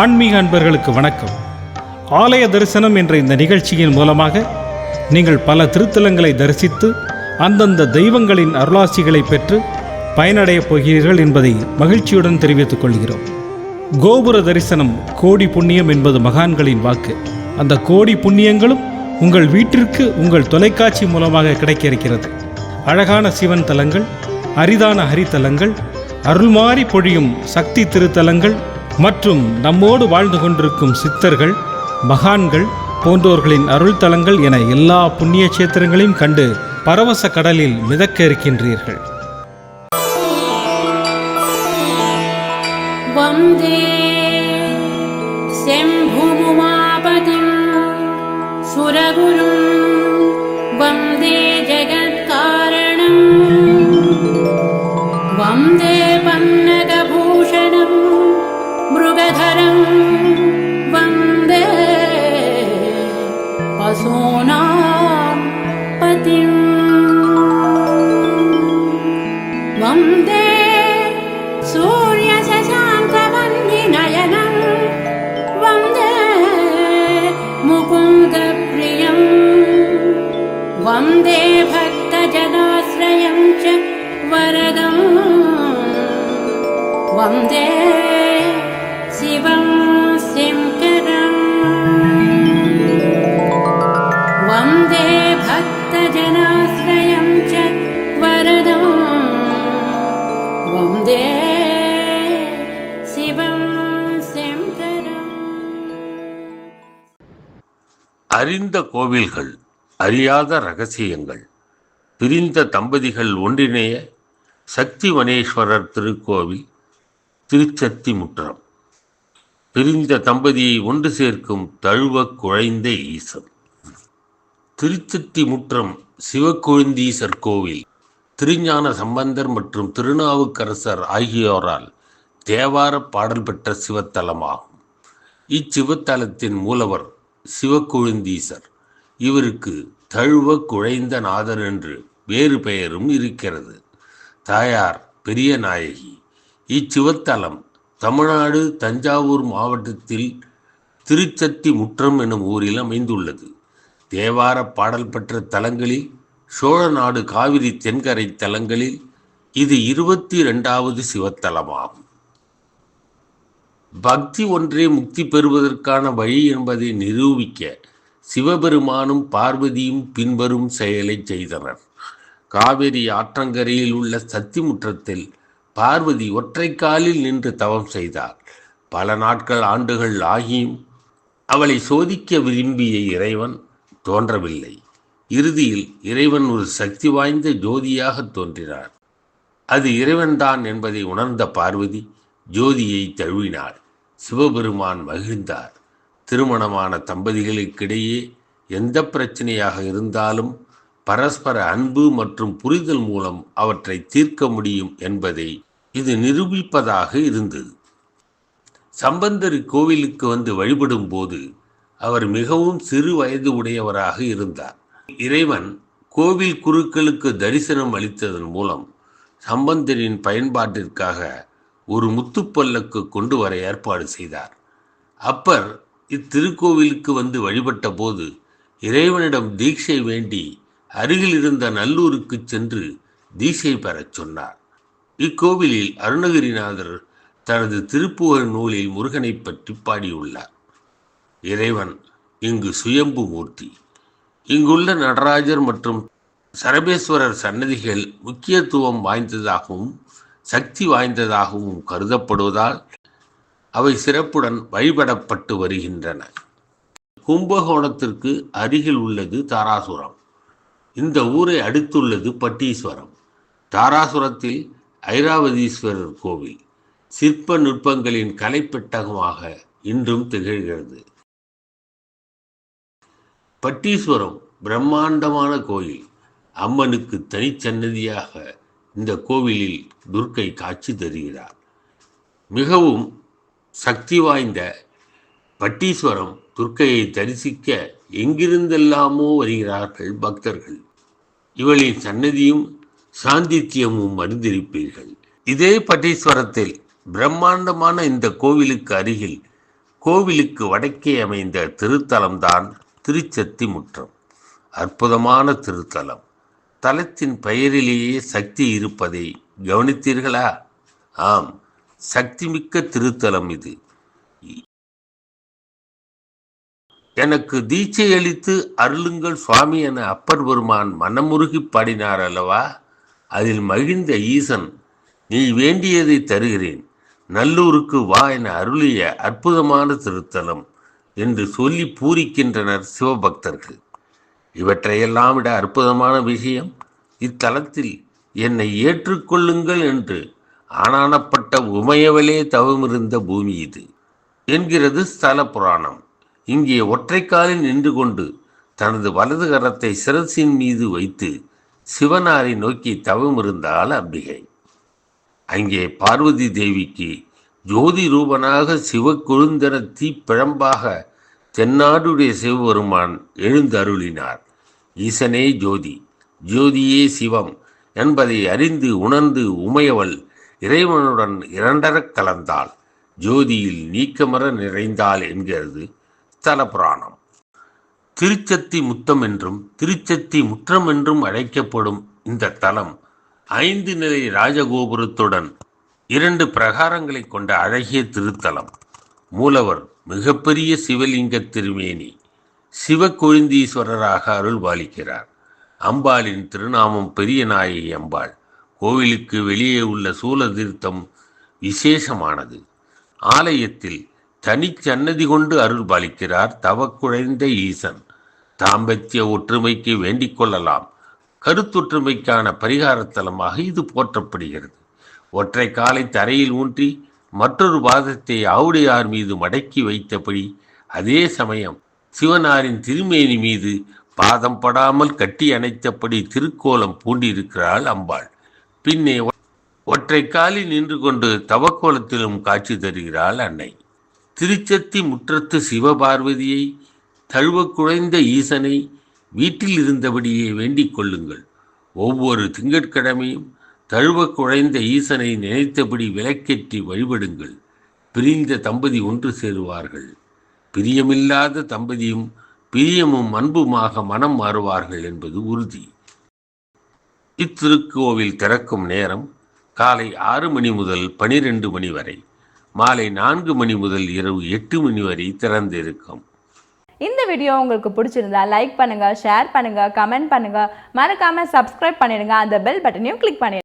ஆன்மீக அன்பர்களுக்கு வணக்கம். ஆலய தரிசனம் என்ற இந்த நிகழ்ச்சியின் மூலமாக நீங்கள் பல திருத்தலங்களை தரிசித்து அந்தந்த தெய்வங்களின் அருளாசிகளை பெற்று பயனடையப் போகிறீர்கள் என்பதை மகிழ்ச்சியுடன் தெரிவித்துக் கொள்கிறோம். கோபுர தரிசனம் கோடி புண்ணியம் என்பது மகான்களின் வாக்கு. அந்த கோடி புண்ணியங்களும் உங்கள் வீட்டிற்கு உங்கள் தொலைக்காட்சி மூலமாக கிடைக்க இருக்கிறது அழகான சிவன் தலங்கள் அரிதான ஹரித்தலங்கள் அருள்மாறி பொழியும் சக்தி திருத்தலங்கள் மற்றும் நம்மோடு வாழ்ந்து கொண்டிருக்கும் சித்தர்கள் மகான்கள் போன்றோர்களின் அருள்தலங்கள் என எல்லா புண்ணிய சேத்திரங்களையும் கண்டு பரவச கடலில் மிதக்க இருக்கின்றீர்கள் வந்தே च वरदं वन्दे शिवं शङ्करम् वन्दे भक्तजनाश्रयं च वरदं वन्दे शिवं शङ्करम् அறிந்த கோவில்கள் அறியாத ரகசியங்கள் பிரிந்த தம்பதிகள் ஒன்றிணைய சக்தி வனேஸ்வரர் திருக்கோவில் திருச்சத்தி முற்றம் பிரிந்த தம்பதியை ஒன்று சேர்க்கும் தழுவ குழைந்த ஈசன். திருச்சத்தி முற்றம் சிவக்கொழுந்தீசர் கோவில். திருஞான சம்பந்தர் மற்றும் திருநாவுக்கரசர் ஆகியோரால் தேவார பாடல் பெற்ற சிவத்தலமாகும். இச்சிவத்தலத்தின் மூலவர் சிவக்கொழுந்தீசர். இவருக்கு தழுவ குழைந்த நாதர் என்று வேறு பெயரும் இருக்கிறது. தாயார் பெரிய நாயகி இச்சிவத்தலம் தமிழ்நாடு தஞ்சாவூர் மாவட்டத்தில் திருச்சத்தி முற்றம் எனும் ஊரில் அமைந்துள்ளது. தேவார பாடல் பெற்ற தலங்களில் சோழ நாடு காவிரி தென்கரை தலங்களில் இது இருபத்தி இரண்டாவது சிவத்தலமாகும். பக்தி ஒன்றே முக்தி பெறுவதற்கான வழி என்பதை நிரூபிக்க சிவபெருமானும் பார்வதியும் பின்வரும் செயலை செய்தனர். காவிரி ஆற்றங்கரையில் உள்ள சத்திமுற்றத்தில் பார்வதி ஒற்றை காலில் நின்று தவம் செய்தார். பல நாட்கள் ஆண்டுகள் ஆகியும் அவளை சோதிக்க விரும்பிய இறைவன் தோன்றவில்லை. இறுதியில் இறைவன் ஒரு சக்தி வாய்ந்த ஜோதியாக தோன்றினார். அது இறைவன்தான் என்பதை உணர்ந்த பார்வதி ஜோதியை தழுவினார் சிவபெருமான் மகிழ்ந்தார். திருமணமான தம்பதிகளுக்கிடையே எந்த பிரச்சனையாக இருந்தாலும் பரஸ்பர அன்பு மற்றும் புரிதல் மூலம் அவற்றை தீர்க்க முடியும் என்பதை இது நிரூபிப்பதாக இருந்தது. சம்பந்தர் கோவிலுக்கு வந்து வழிபடும் போது அவர் மிகவும் சிறு வயது உடையவராக இருந்தார். இறைவன் கோவில் குருக்களுக்கு தரிசனம் அளித்ததன் மூலம் சம்பந்தரின் பயன்பாட்டிற்காக ஒரு முத்துப்பல்லக்கு கொண்டு வர ஏற்பாடு செய்தார். அப்பர் இத்திருக்கோவிலுக்கு வந்து வழிபட்ட போது இறைவனிடம் தீட்சை வேண்டி அருகில் இருந்த நல்லூருக்கு சென்று தீசை பெறச் சொன்னார். இக்கோவிலில் அருணகிரிநாதர் தனது திருப்புகழ் நூலில் முருகனை பற்றி பாடியுள்ளார். இறைவன் இங்கு சுயம்பு மூர்த்தி. இங்குள்ள நடராஜர் மற்றும் சரபேஸ்வரர் சன்னதிகள் முக்கியத்துவம் வாய்ந்ததாகவும் சக்தி வாய்ந்ததாகவும் கருதப்படுவதால் அவை சிறப்புடன் வழிபடப்பட்டு வருகின்றன. கும்பகோணத்திற்கு அருகில் உள்ளது தாராசுரம். இந்த ஊரை அடுத்துள்ளது பட்டீஸ்வரம். தாராசுரத்தில் ஐராவதீஸ்வரர் கோவில் சிற்ப நுட்பங்களின் கலைப்பெட்டகமாக இன்றும் திகழ்கிறது. பட்டீஸ்வரம் பிரம்மாண்டமான கோயில். அம்மனுக்கு தனிச்சன்னதியாக இந்த கோவிலில் துர்க்கை காட்சி தருகிறார். மிகவும் சக்தி வாய்ந்த பட்டீஸ்வரம் துர்க்கையை தரிசிக்க எங்கிருந்தெல்லாமோ வருகிறார்கள் பக்தர்கள். இவளின் சன்னதியும் சாந்தித்யமும் அறிந்திருப்பீர்கள். இதே பட்டீஸ்வரத்தில் பிரம்மாண்டமான இந்த கோவிலுக்கு அருகில் கோவிலுக்கு வடக்கே அமைந்த திருத்தலம்தான் திருச்சத்தி முற்றம் அற்புதமான திருத்தலம். தலத்தின் பெயரிலேயே சக்தி இருப்பதை கவனித்தீர்களா? ஆம் சக்திமிக்க திருத்தலம் இது. எனக்கு தீட்சை அளித்து அருளுங்கள் சுவாமி என அப்பர் பெருமான் மனமுருகி பாடினார் அல்லவா? அதில் மகிழ்ந்த ஈசன் நீ வேண்டியதை தருகிறேன். நல்லூருக்கு வா என அருளிய அற்புதமான திருத்தலம் என்று சொல்லி பூரிக்கின்றனர் சிவபக்தர்கள். இவற்றையெல்லாம் விட அற்புதமான விஷயம் இத்தலத்தில் என்னை ஏற்றுக்கொள்ளுங்கள் என்று ஆனானப்பட்ட உமையவளே தவமிருந்த பூமி இது என்கிறது ஸ்தல புராணம். இங்கே ஒற்றைக்காலில் நின்று கொண்டு தனது வலது கரத்தை சிரசின் மீது வைத்து சிவனாரை நோக்கி தவமிருந்தாள் அம்பிகை. அங்கே பார்வதி தேவிக்கு ஜோதி ரூபனாக சிவக்குழுந்தன தீப்பிழம்பாக தென்னாடுடைய சிவபெருமான் எழுந்தருளினார் ஈசனே ஜோதி ஜோதியே சிவம் என்பதை அறிந்து உணர்ந்து உமையவள் இறைவனுடன் இரண்டரக் கலந்தாள். ஜோதியில் நீக்கமர நிறைந்தாள் என்கிறது. ஸ்தல புராணம். திருச்சத்தி முத்தம் என்றும் திருச்சத்தி முற்றம் என்றும் அழைக்கப்படும் இந்த தலம் ஐந்து நிலை ராஜகோபுரத்துடன் இரண்டு பிரகாரங்களை கொண்ட அழகிய திருத்தலம். மூலவர் மிகப்பெரிய சிவலிங்க திருமேனி சிவகொழுந்தீஸ்வரராக அருள் பாலிக்கிறார் அம்பாளின் திருநாமம் பெரிய நாயகி அம்பாள். கோவிலுக்கு வெளியே உள்ள சூலதீர்த்தம் விசேஷமானது. ஆலயத்தில் தனிச்சன்னதி கொண்டு அருள் பாலிக்கிறார் தவக்குழைந்த ஈசன். தாம்பத்திய ஒற்றுமைக்கு வேண்டிக் கொள்ளலாம். கருத்தொற்றுமைக்கான பரிகாரத்தலமாக இது போற்றப்படுகிறது. ஒற்றை காலை தரையில் ஊன்றி மற்றொரு பாதத்தை ஆவுடையார் மீது மடக்கி வைத்தபடி அதே சமயம் சிவனாரின் திருமேனி மீது பாதம் படாமல் கட்டி அணைத்தபடி திருக்கோலம் பூண்டிருக்கிறாள் அம்பாள். பின்னே ஒற்றை காலில் நின்று கொண்டு தவக்கோலத்திலும் காட்சி தருகிறாள் அன்னை. திருச்சத்தி முற்றத்து சிவபார்வதியை தழுவக்குழைந்த ஈசனை வீட்டில் இருந்தபடியே வேண்டிக் கொள்ளுங்கள். ஒவ்வொரு திங்கட்கிழமையும் தழுவக்குழைந்த ஈசனை நினைத்தபடி விலக்கேற்றி வழிபடுங்கள். பிரிந்த தம்பதி ஒன்று சேருவார்கள். பிரியமில்லாத தம்பதியும் பிரியமும் அன்புமாக மனம் மாறுவார்கள் என்பது உறுதி. இத்திருக்கோவில் திறக்கும் நேரம் காலை ஆறு மணி முதல் பனிரெண்டு மணி வரை. மாலை நான்கு மணி முதல் இரவு எட்டு மணி வரை திறந்திருக்கும். இந்த வீடியோ உங்களுக்கு பிடிச்சிருந்தா லைக் பண்ணுங்க ஷேர் பண்ணுங்க கமெண்ட் பண்ணுங்க. மறக்காம சப்ஸ்கிரைப் பண்ணிடுங்க. அந்த பெல் பட்டனையும் கிளிக் பண்ணிடுங்க.